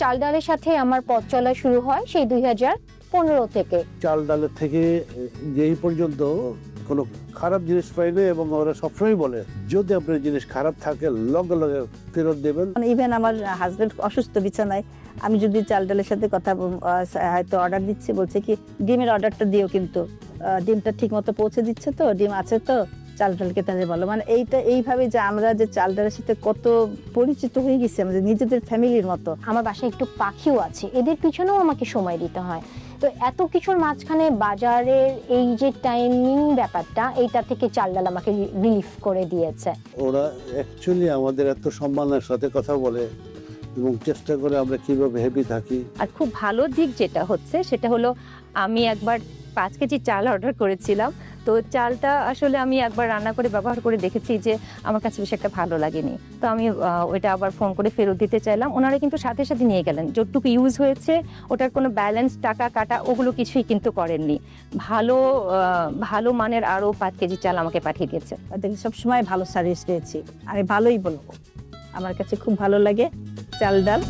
চাল ডালের সাথে আমার পথ চলা শুরু হয় সেই দুই হাজার পনেরো থেকে। চাল ডালের থেকে যে এই পর্যন্ত কোনো খারাপ জিনিস পাইনি এবং ওরা সবসময় বলে যদি আপনার জিনিস খারাপ থাকে লগে লগে ফেরত দেবেন। ইভেন আমার হাজবেন্ড অসুস্থ বিছানায় আমি যদি চাল ডালের সাথে কথা হয়তো অর্ডার দিচ্ছি বলছে কি ডিমের অর্ডারটা দিও কিন্তু। ডিমটা ঠিক মতো পৌঁছে দিচ্ছে তো? ডিম আছে তো? চাল ডালকে তাদের বলো মানে এইটা এইভাবে যে আমরা যে চাল ডালের সাথে কত পরিচিত হয়ে গেছি আমাদের নিজেদের ফ্যামিলির মতো। আমার বাসায় একটু পাখিও আছে এদের পিছনেও আমাকে সময় দিতে হয়। তো এত কিছুর মাঝখানে বাজারের এই যে টাইমিং ব্যাপারটা এইটা থেকে চাল ডাল আমাকে রিলিফ করে দিয়েছে। ওরা অ্যাকচুয়ালি আমাদের এত সম্মানের সাথে কথা বলে এবং চেষ্টা করে আমরা কীভাবে হ্যাপি থাকি। আর খুব ভালো দিক যেটা হচ্ছে সেটা হলো আমি একবার পাঁচ কেজি চাল অর্ডার করেছিলাম। তো চালটা আসলে আমি একবার রান্না করে ব্যবহার করে দেখেছি যে আমার কাছে বেশ একটা ভালো লাগেনি। তো আমি ওইটা আবার ফোন করে ফেরত দিতে চাইলাম। ওনারা কিন্তু সাথে সাথে নিয়ে গেলেন। যতটুকু ইউজ হয়েছে, ওটার কোনো ব্যালেন্স টাকা, কাটা, ওগুলো কিছুই কিন্তু করেননি। ভালো ভালো মানের আরও পাঁচ কেজি চাল আমাকে পাঠিয়ে দিয়েছে। তাদের সবসময় ভালো সার্ভিস পেয়েছি। আমি ভালোই বলব। আমার কাছে খুব ভালো লাগে চাল ডাল।